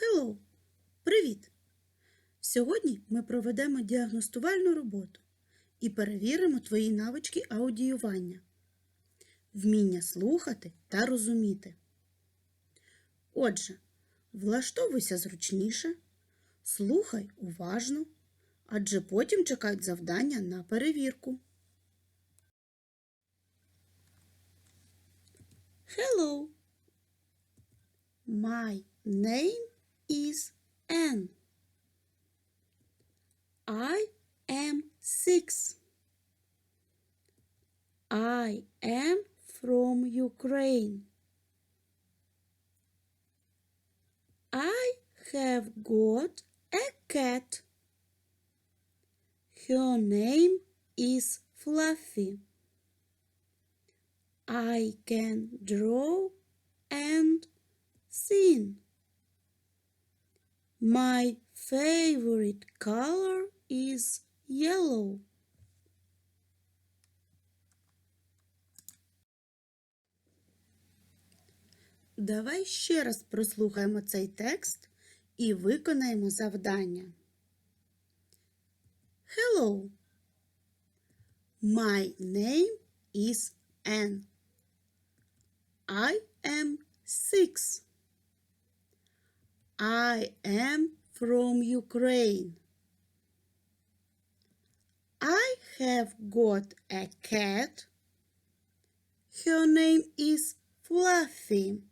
Hello! Привіт! Сьогодні ми проведемо діагностувальну роботу і перевіримо твої навички аудіювання, вміння слухати та розуміти. Отже, влаштовуйся зручніше, слухай уважно, адже потім чекають завдання на перевірку. Hello! My name is Anne. I am six. I am from Ukraine. I have got a cat. Her name is Fluffy. I can draw and sing. My favorite color is yellow. Давай ще раз прослухаємо цей текст і виконаємо завдання. Hello. My name is Anne. I am six. I am from Ukraine. I have got a cat. Her name is Fluffy.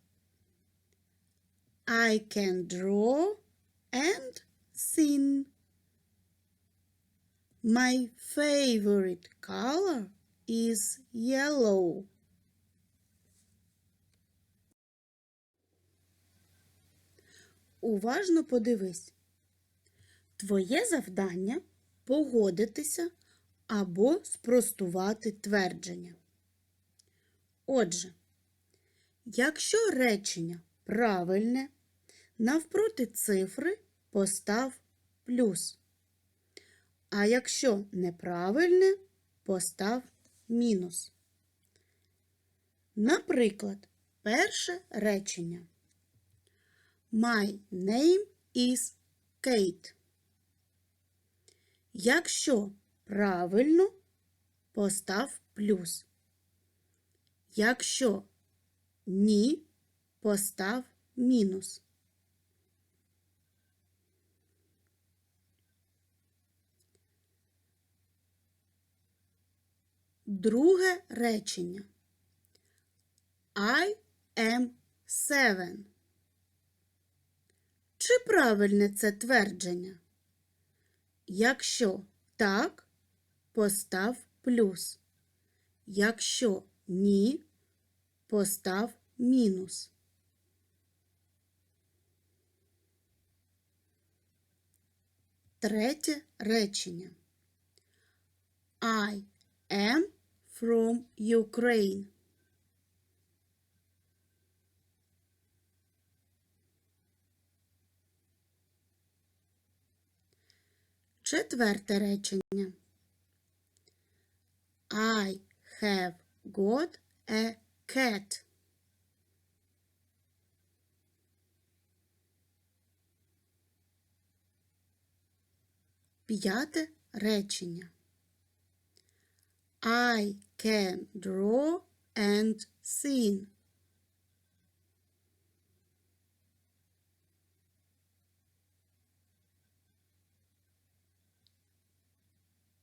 I can draw and sing. My favorite color is yellow. Уважно подивись. Твоє завдання погодитися або спростувати твердження. Отже, якщо речення правильне, навпроти цифри постав плюс. А якщо неправильне, постав мінус. Наприклад, перше речення. My name is Kate. Якщо правильно, постав плюс. Якщо ні, постав мінус. Друге речення. I am seven. Чи правильне це твердження? Якщо так, постав плюс. Якщо ні, постав мінус. Третє речення. I am from Ukraine. Четверте речення. I have got a cat. П'яте речення. I can draw and sing.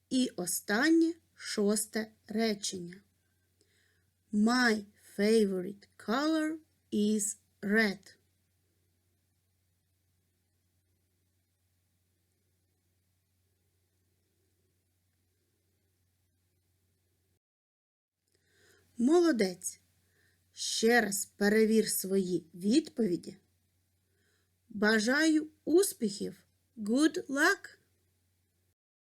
І останнє шосте речення. My favorite color is red. Молодець. Ще раз перевір свої відповіді. Бажаю успіхів. Good luck!